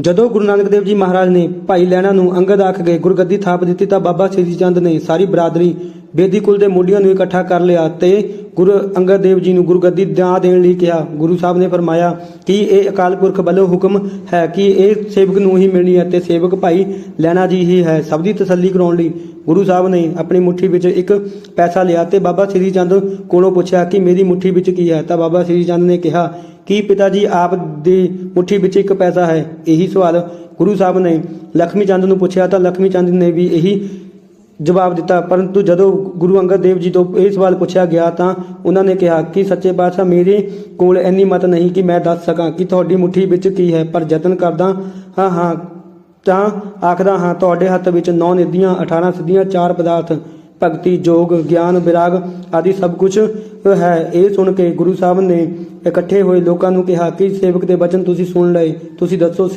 ਜਦੋਂ ਗੁਰੂ ਨਾਨਕ ਦੇਵ ਜੀ ਮਹਾਰਾਜ ਨੇ ਭਾਈ ਲੈਣਾ ਨੂੰ ਅੰਗਦ ਆਖ ਕੇ ਗੁਰਗੱਦੀ ਥਾਪ ਦਿੱਤੀ ਤਾਂ ਬਾਬਾ ਸ੍ਰੀ ਚੰਦ ਨੇ ਸਾਰੀ ਬਰਾਦਰੀ ਬੇਦੀ ਕੁਲ ਦੇ ਮੁੰਡਿਆਂ ਨੂੰ ਇਕੱਠਾ ਕਰ ਲਿਆ ਤੇ ਗੁਰੂ ਅੰਗਦ ਦੇਵ ਜੀ ਨੂੰ ਗੁਰਗੱਦੀ ਦਾ ਦੇਣ ਲਈ ਕਿਹਾ। ਗੁਰੂ ਸਾਹਿਬ ਨੇ ਫਰਮਾਇਆ ਕਿ ਇਹ ਅਕਾਲ ਪੁਰਖ ਵੱਲੋਂ ਹੁਕਮ ਹੈ ਕਿ ਇਹ ਸੇਵਕ ਨੂੰ ਹੀ ਮਿਲਣੀ ਹੈ ਤੇ ਸੇਵਕ ਭਾਈ ਲੈਣਾ ਜੀ ਹੀ ਹੈ ਸਭ ਦੀ ਤਸੱਲੀ ਕਰਾਉਣ ਲਈ। ਗੁਰੂ ਸਾਹਿਬ ਨੇ ਆਪਣੀ ਮੁੱਠੀ ਵਿੱਚ ਇੱਕ ਪੈਸਾ ਲਿਆ ਤੇ ਬਾਬਾ ਸ੍ਰੀ ਚੰਦ ਕੋਲੋਂ ਪੁੱਛਿਆ ਕਿ ਮੇਰੀ ਮੁੱਠੀ ਵਿੱਚ ਕੀ ਹੈ? ਤਾਂ ਬਾਬਾ ਸ੍ਰੀ ਚੰਦ ਨੇ ਕਿਹਾ ਕੀ ਪਿਤਾ ਜੀ ਆਪ ਦੀ ਮੁੱਠੀ ਵਿੱਚ ਇੱਕ ਪੈਸਾ ਹੈ? ਇਹੀ ਸਵਾਲ ਗੁਰੂ ਸਾਹਿਬ ਨੇ ਲਖਮੀ ਚੰਦ ਨੂੰ ਪੁੱਛਿਆ ਤਾਂ ਲਖਮੀ ਚੰਦ ਨੇ ਵੀ ਇਹੀ ਜਵਾਬ ਦਿੱਤਾ। ਪਰੰਤੂ ਜਦੋਂ ਗੁਰੂ ਅੰਗਦ ਦੇਵ ਜੀ ਤੋਂ ਇਹ ਸਵਾਲ ਪੁੱਛਿਆ ਗਿਆ ਤਾਂ ਉਹਨਾਂ ਨੇ ਕਿਹਾ ਕਿ ਸੱਚੇ ਪਾਤਸ਼ਾਹ ਮੇਰੇ ਕੋਲ ਇੰਨੀ ਮਤ ਨਹੀਂ ਕਿ ਮੈਂ ਦੱਸ ਸਕਾਂ ਕਿ ਤੁਹਾਡੀ ਮੁੱਠੀ ਵਿੱਚ ਕੀ ਹੈ, ਪਰ ਯਤਨ ਕਰਦਾ ਹਾਂ ਹਾਂ, ਤਾਂ ਆਖਦਾ ਹਾਂ, ਤੁਹਾਡੇ ਹੱਥ ਵਿੱਚ ਨੌ ਨਿਧੀਆਂ 18 ਸਿੱਧੀਆਂ, ਚਾਰ ਪਦਾਰਥ, ਭਗਤੀ, ਜੋਗ, ਗਿਆਨ, ਵਿਰਾਗ ਆਦਿ ਸਭ ਕੁਝ ਹੈ। ਇਹ ਸੁਣ ਕੇ ਗੁਰੂ ਸਾਹਿਬ ਨੇ ਇਕੱਠੇ ਹੋਏ ਲੋਕਾਂ ਨੂੰ ਕਿਹਾ ਕਿ ਸੇਵਕ ਦੇ ਬਚਨ ਤੁਸੀਂ ਸੁਣ ਲਏ ਤੁਸੀਂ ਦੱਸੋ